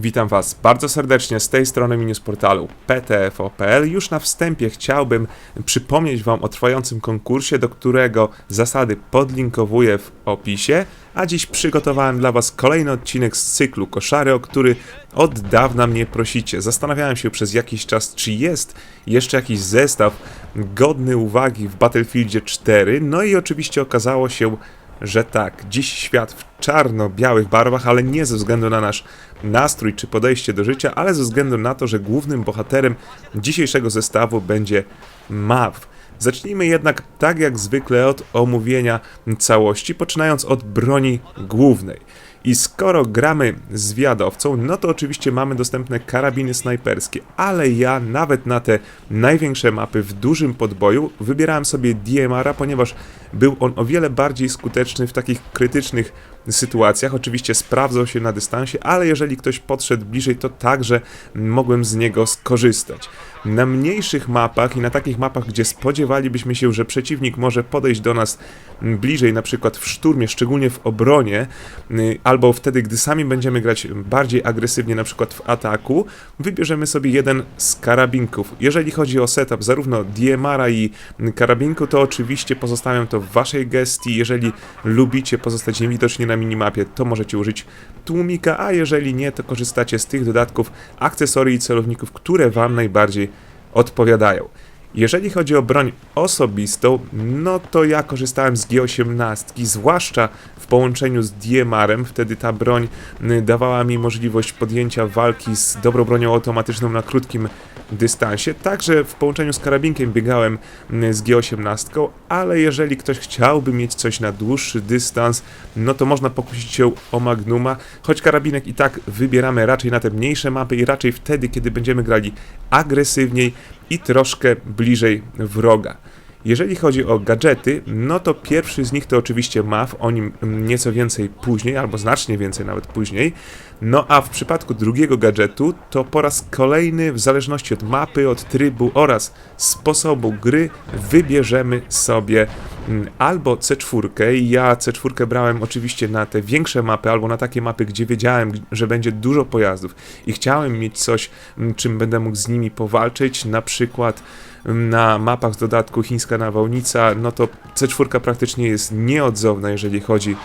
Witam Was bardzo serdecznie z tej strony minus portalu ptfo.pl. Już na wstępie chciałbym przypomnieć Wam o trwającym konkursie, do którego zasady podlinkowuję w opisie, a dziś przygotowałem dla Was kolejny odcinek z cyklu Koszary, o który od dawna mnie prosicie. Zastanawiałem się przez jakiś czas, czy jest jeszcze jakiś zestaw godny uwagi w Battlefieldzie 4, no i oczywiście okazało się, że tak, dziś świat w czarno-białych barwach, ale nie ze względu na nasz nastrój czy podejście do życia, ale ze względu na to, że głównym bohaterem dzisiejszego zestawu będzie Mav. Zacznijmy jednak tak jak zwykle od omówienia całości, poczynając od broni głównej. I skoro gramy z wiadowcą, no to oczywiście mamy dostępne karabiny snajperskie, ale ja nawet na te największe mapy w dużym podboju wybierałem sobie DMR-a, ponieważ był on o wiele bardziej skuteczny w takich krytycznych sytuacjach. Oczywiście sprawdzał się na dystansie, ale jeżeli ktoś podszedł bliżej, to także mogłem z niego skorzystać. Na mniejszych mapach i na takich mapach, gdzie spodziewalibyśmy się, że przeciwnik może podejść do nas bliżej, na przykład w szturmie, szczególnie w obronie, y, albo wtedy, gdy sami będziemy grać bardziej agresywnie, na przykład w ataku, wybierzemy sobie jeden z karabinków. Jeżeli chodzi o setup zarówno DMR-a i karabinku, to oczywiście pozostawiam to w waszej gestii. Jeżeli lubicie pozostać niewidoczni na minimapie, to możecie użyć tłumika, a jeżeli nie, to korzystacie z tych dodatków, akcesorii i celowników, które wam najbardziej odpowiadają. Jeżeli chodzi o broń osobistą, no to ja korzystałem z G18, zwłaszcza w połączeniu z DMR-em. Wtedy ta broń y, dawała mi możliwość podjęcia walki z dobrą bronią automatyczną na krótkim dystansie. Także w połączeniu z karabinkiem biegałem y, z G18, ale jeżeli ktoś chciałby mieć coś na dłuższy dystans, no to można pokusić się o Magnuma, choć karabinek i tak wybieramy raczej na te mniejsze mapy i raczej wtedy, kiedy będziemy grali agresywniej i troszkę bliżej wroga. Jeżeli chodzi o gadżety, no to pierwszy z nich to oczywiście MAF, o nim nieco więcej później, albo znacznie więcej nawet później. No a w przypadku drugiego gadżetu, to po raz kolejny, w zależności od mapy, od trybu oraz sposobu gry, wybierzemy sobie mm, albo C4. Ja C4 brałem oczywiście na te większe mapy, albo na takie mapy, gdzie wiedziałem, że będzie dużo pojazdów i chciałem mieć coś, mm, czym będę mógł z nimi powalczyć, na przykład na mapach z dodatku chińska nawałnica, no to C4 praktycznie jest nieodzowna, jeżeli chodzi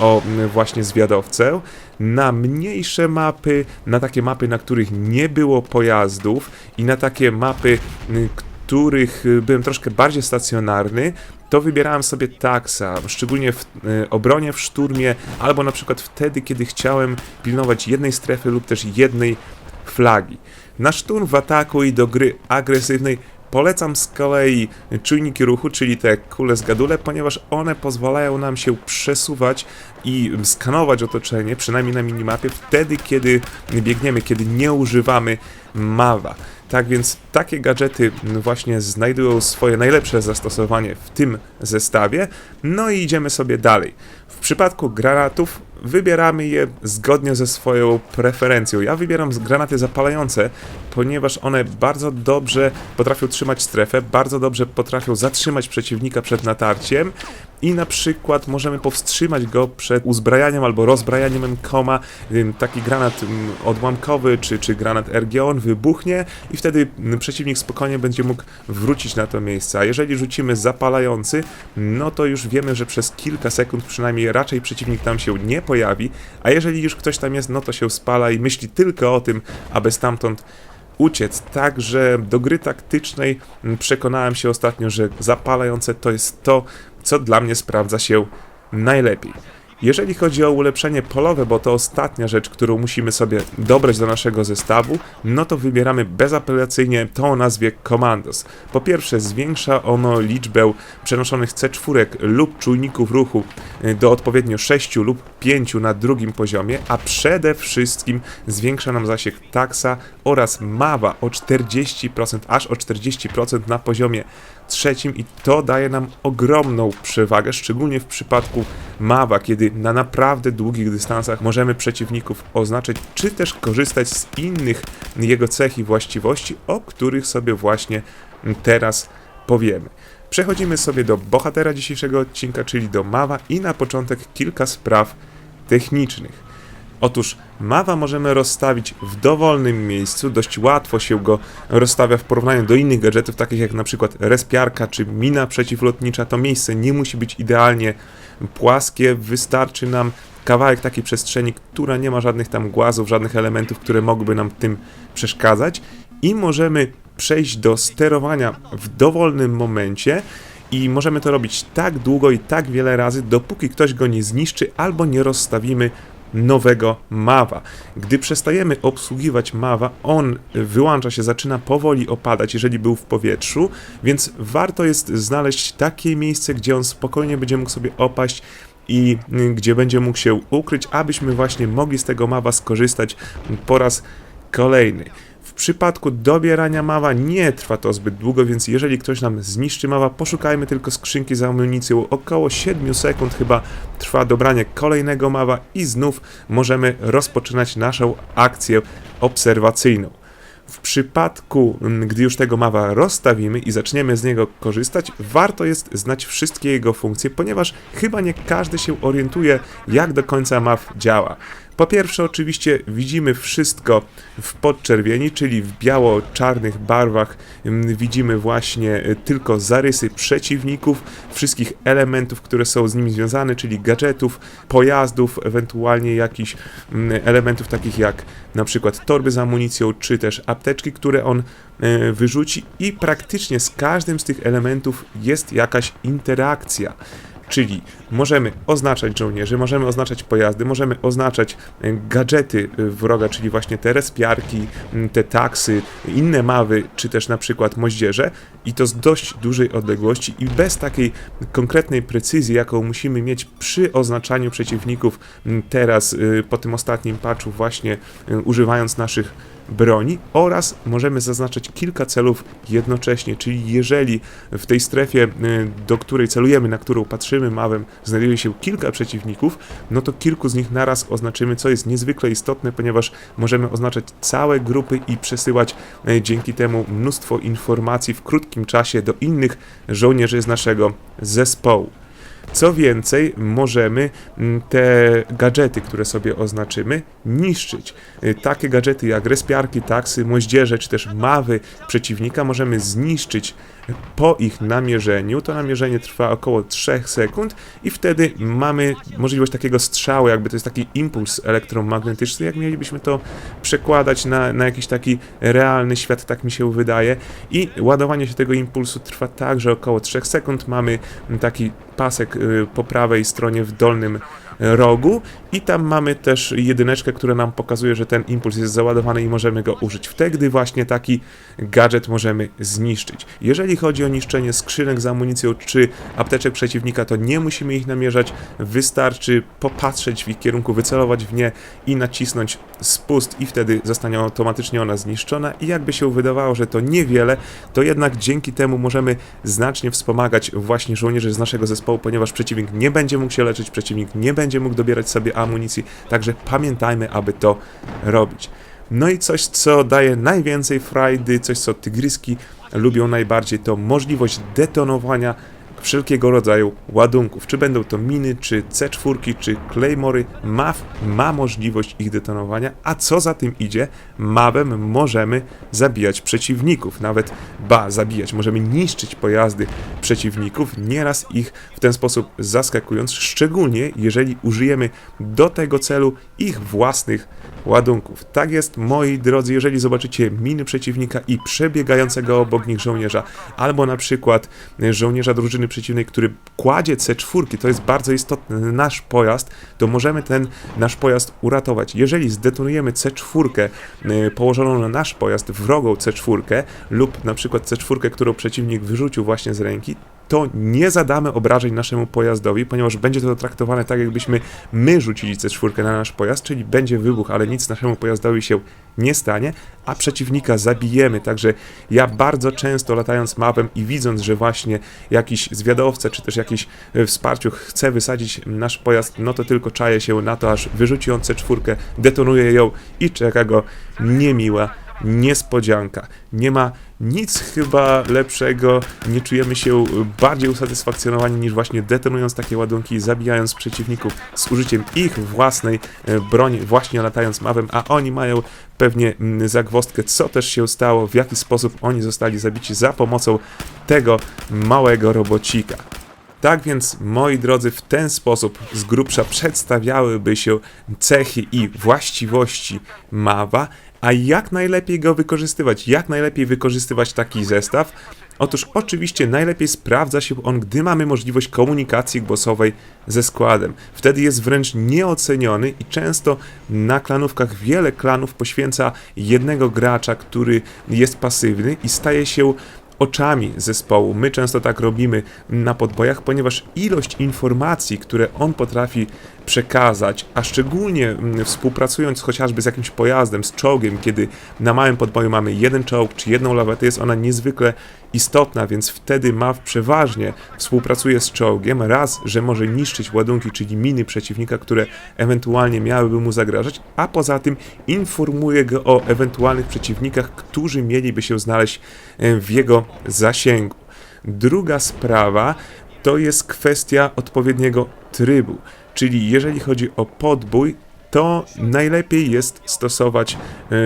o mm, właśnie zwiadowcę. Na mniejsze mapy, na takie mapy, na których nie było pojazdów i na takie mapy, y, których y, byłem troszkę bardziej stacjonarny, to wybierałem sobie taksa, szczególnie w y, obronie, w szturmie, albo na przykład wtedy, kiedy chciałem pilnować jednej strefy lub też jednej flagi. Na szturm w ataku i do gry agresywnej Polecam z kolei czujniki ruchu, czyli te kule z gadule, ponieważ one pozwalają nam się przesuwać i skanować otoczenie, przynajmniej na minimapie, wtedy kiedy biegniemy, kiedy nie używamy mawa. Tak więc takie gadżety właśnie znajdują swoje najlepsze zastosowanie w tym zestawie. No i idziemy sobie dalej. W przypadku granatów wybieramy je zgodnie ze swoją preferencją. Ja wybieram granaty zapalające, ponieważ one bardzo dobrze potrafią trzymać strefę, bardzo dobrze potrafią zatrzymać przeciwnika przed natarciem i na przykład możemy powstrzymać go przed uzbrajaniem albo rozbrajaniem koma. Taki granat odłamkowy czy, czy granat RG on wybuchnie i wtedy przeciwnik spokojnie będzie mógł wrócić na to miejsce. A jeżeli rzucimy zapalający, no to już wiemy, że przez kilka sekund przynajmniej raczej przeciwnik tam się nie pojawi, a jeżeli już ktoś tam jest, no to się spala i myśli tylko o tym, aby stamtąd uciec. Także do gry taktycznej przekonałem się ostatnio, że zapalające to jest to, co dla mnie sprawdza się najlepiej. Jeżeli chodzi o ulepszenie polowe, bo to ostatnia rzecz, którą musimy sobie dobrać do naszego zestawu, no to wybieramy bezapelacyjnie to o nazwie Commandos. Po pierwsze, zwiększa ono liczbę przenoszonych C4 lub czujników ruchu y, do odpowiednio 6 lub 5 na drugim poziomie, a przede wszystkim zwiększa nam zasięg taksa oraz mawa o 40%, aż o 40% na poziomie trzecim i to daje nam ogromną przewagę, szczególnie w przypadku Mawa, kiedy na naprawdę długich dystansach możemy przeciwników oznaczyć, czy też korzystać z innych jego cech i właściwości, o których sobie właśnie teraz powiemy. Przechodzimy sobie do bohatera dzisiejszego odcinka, czyli do Mawa i na początek kilka spraw technicznych. Otóż mawa możemy rozstawić w dowolnym miejscu, dość łatwo się go rozstawia w porównaniu do innych gadżetów, takich jak na przykład respiarka czy mina przeciwlotnicza. To miejsce nie musi być idealnie płaskie, wystarczy nam kawałek takiej przestrzeni, która nie ma żadnych tam głazów, żadnych elementów, które mogłyby nam tym przeszkadzać i możemy przejść do sterowania w dowolnym momencie i możemy to robić tak długo i tak wiele razy, dopóki ktoś go nie zniszczy albo nie rozstawimy nowego mawa. Gdy przestajemy obsługiwać mawa, on wyłącza się, zaczyna powoli opadać, jeżeli był w powietrzu, więc warto jest znaleźć takie miejsce, gdzie on spokojnie będzie mógł sobie opaść i gdzie będzie mógł się ukryć, abyśmy właśnie mogli z tego mawa skorzystać po raz kolejny. W przypadku dobierania mawa nie trwa to zbyt długo, więc jeżeli ktoś nam zniszczy mawa, poszukajmy tylko skrzynki z amunicją. Około 7 sekund chyba trwa dobranie kolejnego mawa i znów możemy rozpoczynać naszą akcję obserwacyjną. W przypadku, gdy już tego mawa rozstawimy i zaczniemy z niego korzystać, warto jest znać wszystkie jego funkcje, ponieważ chyba nie każdy się orientuje, jak do końca maw działa. Po pierwsze, oczywiście widzimy wszystko w podczerwieni, czyli w biało-czarnych barwach mm, widzimy właśnie y, tylko zarysy przeciwników, wszystkich elementów, które są z nimi związane, czyli gadżetów, pojazdów, ewentualnie jakichś mm, elementów takich jak na przykład torby z amunicją, czy też apteczki, które on y, wyrzuci i praktycznie z każdym z tych elementów jest jakaś interakcja. Czyli możemy oznaczać żołnierzy, możemy oznaczać pojazdy, możemy oznaczać e, gadżety e, wroga, czyli właśnie te respiarki, te taksy, inne mawy, czy też na przykład moździerze. I to z dość dużej odległości i bez takiej konkretnej precyzji, jaką musimy mieć przy oznaczaniu przeciwników teraz y, po tym ostatnim patchu właśnie używając naszych broni oraz możemy zaznaczać kilka celów jednocześnie, czyli jeżeli w tej strefie, y, do której celujemy, na którą patrzymy mawem, znajduje się kilka przeciwników, no to kilku z nich naraz oznaczymy, co jest niezwykle istotne, ponieważ możemy oznaczać całe grupy i przesyłać y, dzięki temu mnóstwo informacji w krótkim czasie do innych żołnierzy z naszego zespołu. Co więcej, możemy mm, te gadżety, które sobie oznaczymy, niszczyć. Y, Takie gadżety jak respiarki, taksy, moździerze czy też mawy przeciwnika możemy zniszczyć po ich namierzeniu. To namierzenie trwa około 3 sekund i wtedy mamy możliwość takiego strzału, jakby to jest taki impuls elektromagnetyczny, jak mielibyśmy to przekładać na, na jakiś taki realny świat, tak mi się wydaje. I ładowanie się tego impulsu trwa także około 3 sekund. Mamy taki pasek y, po prawej stronie w dolnym rogu i tam mamy też jedyneczkę, która nam pokazuje, że ten impuls jest załadowany i możemy go użyć. Wtedy właśnie taki gadżet możemy zniszczyć. Jeżeli chodzi o niszczenie skrzynek z amunicją czy apteczek przeciwnika, to nie musimy ich namierzać, wystarczy popatrzeć w ich kierunku, wycelować w nie i nacisnąć spust i wtedy zostanie automatycznie ona zniszczona i jakby się wydawało, że to niewiele, to jednak dzięki temu możemy znacznie wspomagać właśnie żołnierzy z naszego zespołu, ponieważ przeciwnik nie będzie mógł się leczyć, przeciwnik nie będzie mógł dobierać sobie amunicji, także pamiętajmy, aby to robić. No i coś, co daje najwięcej frajdy, coś, co tygryski lubią najbardziej, to możliwość detonowania wszelkiego rodzaju ładunków. Czy będą to miny, czy C4, czy Claymory, MAF ma możliwość ich detonowania, a co za tym idzie, MAWem możemy zabijać przeciwników, nawet ba, zabijać, możemy niszczyć pojazdy przeciwników, nieraz ich w ten sposób zaskakując, szczególnie jeżeli użyjemy do tego celu ich własnych ładunków. Tak jest, moi drodzy, jeżeli zobaczycie miny przeciwnika i przebiegającego obok nich żołnierza, albo na przykład żołnierza drużyny przeciwnej, który kładzie C4, to jest bardzo istotny nasz pojazd, to możemy ten nasz pojazd uratować. Jeżeli zdetonujemy C4 e, położoną na nasz pojazd, wrogą C4 lub na przykład C4, którą przeciwnik wyrzucił właśnie z ręki, to nie zadamy obrażeń naszemu pojazdowi, ponieważ będzie to traktowane tak, jakbyśmy my rzucili C4 na nasz pojazd, czyli będzie wybuch, ale nic naszemu pojazdowi się nie stanie, a przeciwnika zabijemy. Także ja bardzo często latając mapem i widząc, że właśnie jakiś zwiadowca czy też jakiś e, wsparciu chce wysadzić nasz pojazd, no to tylko czaję się na to, aż wyrzuci on C4, detonuje ją i czeka go niemiła niespodzianka. Nie ma nic chyba lepszego, nie czujemy się bardziej usatysfakcjonowani niż właśnie detonując takie ładunki, zabijając przeciwników z użyciem ich własnej e, broni, właśnie latając mawem, a oni mają pewnie mm, zagwozdkę, co też się stało, w jaki sposób oni zostali zabici za pomocą tego małego robocika. Tak więc, moi drodzy, w ten sposób z grubsza przedstawiałyby się cechy i właściwości Mawa, a jak najlepiej go wykorzystywać? Jak najlepiej wykorzystywać taki zestaw? Otóż oczywiście najlepiej sprawdza się on, gdy mamy możliwość komunikacji głosowej ze składem. Wtedy jest wręcz nieoceniony i często na klanówkach wiele klanów poświęca jednego gracza, który jest pasywny i staje się oczami zespołu. My często tak robimy na podbojach, ponieważ ilość informacji, które on potrafi przekazać, a szczególnie mm, współpracując chociażby z jakimś pojazdem, z czołgiem, kiedy na małym podboju mamy jeden czołg czy jedną lawetę, jest ona niezwykle istotna, więc wtedy MAW przeważnie współpracuje z czołgiem, raz, że może niszczyć ładunki, czyli miny przeciwnika, które ewentualnie miałyby mu zagrażać, a poza tym informuje go o ewentualnych przeciwnikach, którzy mieliby się znaleźć w jego zasięgu. Druga sprawa to jest kwestia odpowiedniego trybu. Czyli jeżeli chodzi o podbój, to najlepiej jest stosować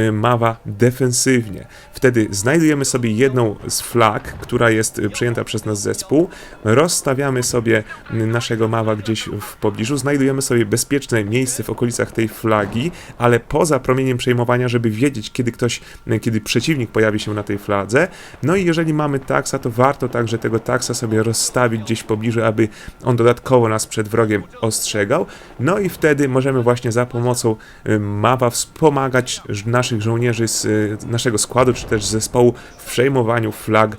y, mawa defensywnie. Wtedy znajdujemy sobie jedną z flag, która jest y, przyjęta przez nas zespół, rozstawiamy sobie y, naszego mawa gdzieś w pobliżu, znajdujemy sobie bezpieczne miejsce w okolicach tej flagi, ale poza promieniem przejmowania, żeby wiedzieć, kiedy ktoś, kiedy przeciwnik pojawi się na tej fladze. No i jeżeli mamy taksa, to warto także tego taksa sobie rozstawić gdzieś w pobliżu, aby on dodatkowo nas przed wrogiem ostrzegał. No i wtedy możemy właśnie za pomocą y, mawa wspomagać naszych żołnierzy z y, naszego składu, czy też zespołu w przejmowaniu flag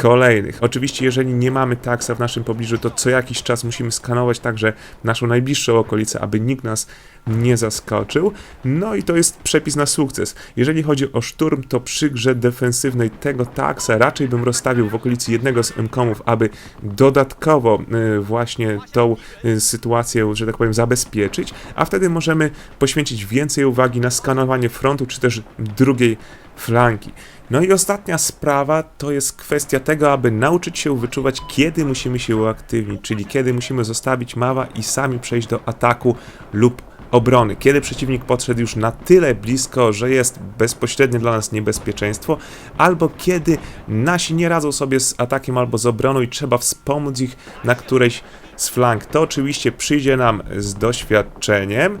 kolejnych. Oczywiście, jeżeli nie mamy taksa w naszym pobliżu, to co jakiś czas musimy skanować także naszą najbliższą okolicę, aby nikt nas nie zaskoczył. No i to jest przepis na sukces. Jeżeli chodzi o szturm, to przy grze defensywnej tego taksa raczej bym rozstawił w okolicy jednego z M-komów, aby dodatkowo y, właśnie tą y, sytuację, że tak powiem, zabezpieczyć, a wtedy możemy poświęcić więcej uwagi na skanowanie frontu, czy też drugiej flanki. No i ostatnia sprawa to jest kwestia tego, aby nauczyć się wyczuwać, kiedy musimy się uaktywnić, czyli kiedy musimy zostawić mawa i sami przejść do ataku lub obrony. Kiedy przeciwnik podszedł już na tyle blisko, że jest bezpośrednie dla nas niebezpieczeństwo, albo kiedy nasi nie radzą sobie z atakiem albo z obroną i trzeba wspomóc ich na którejś z flank. To oczywiście przyjdzie nam z doświadczeniem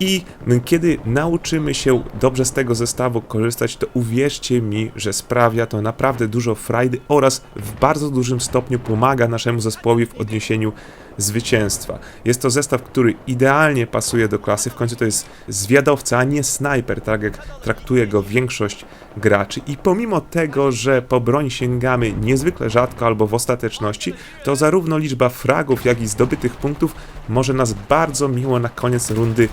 i kiedy nauczymy się dobrze z tego zestawu korzystać, to uwierzcie mi, że sprawia to naprawdę dużo frajdy oraz w bardzo dużym stopniu pomaga naszemu zespołowi w odniesieniu zwycięstwa. Jest to zestaw, który idealnie pasuje do klasy, w końcu to jest zwiadowca, a nie snajper, tak jak traktuje go większość graczy i pomimo tego, że po broń sięgamy niezwykle rzadko albo w ostateczności, to zarówno liczba fragów, jak i zdobytych punktów może nas bardzo miło na koniec rundy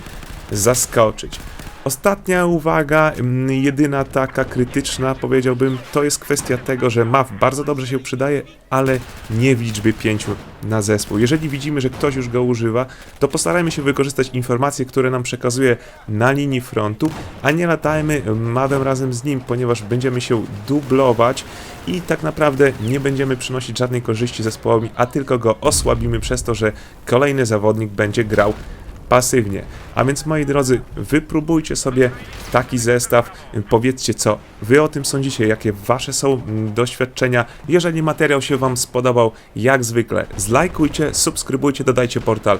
zaskoczyć. Ostatnia uwaga, mm, jedyna taka krytyczna, powiedziałbym, to jest kwestia tego, że MAF bardzo dobrze się przydaje, ale nie w liczbie pięciu na zespół. Jeżeli widzimy, że ktoś już go używa, to postarajmy się wykorzystać informacje, które nam przekazuje na linii frontu, a nie latajmy MAWem razem z nim, ponieważ będziemy się dublować i tak naprawdę nie będziemy przynosić żadnej korzyści zespołowi, a tylko go osłabimy przez to, że kolejny zawodnik będzie grał pasywnie. A więc moi drodzy, wypróbujcie sobie taki zestaw, powiedzcie co wy o tym sądzicie, jakie wasze są mm, doświadczenia. Jeżeli materiał się wam spodobał, jak zwykle, zlajkujcie, subskrybujcie, dodajcie portal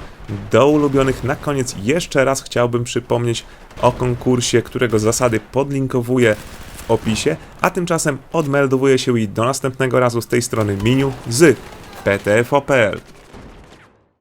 do ulubionych. Na koniec jeszcze raz chciałbym przypomnieć o konkursie, którego zasady podlinkowuję w opisie, a tymczasem odmeldowuję się i do następnego razu z tej strony Miniu z PTFOPL.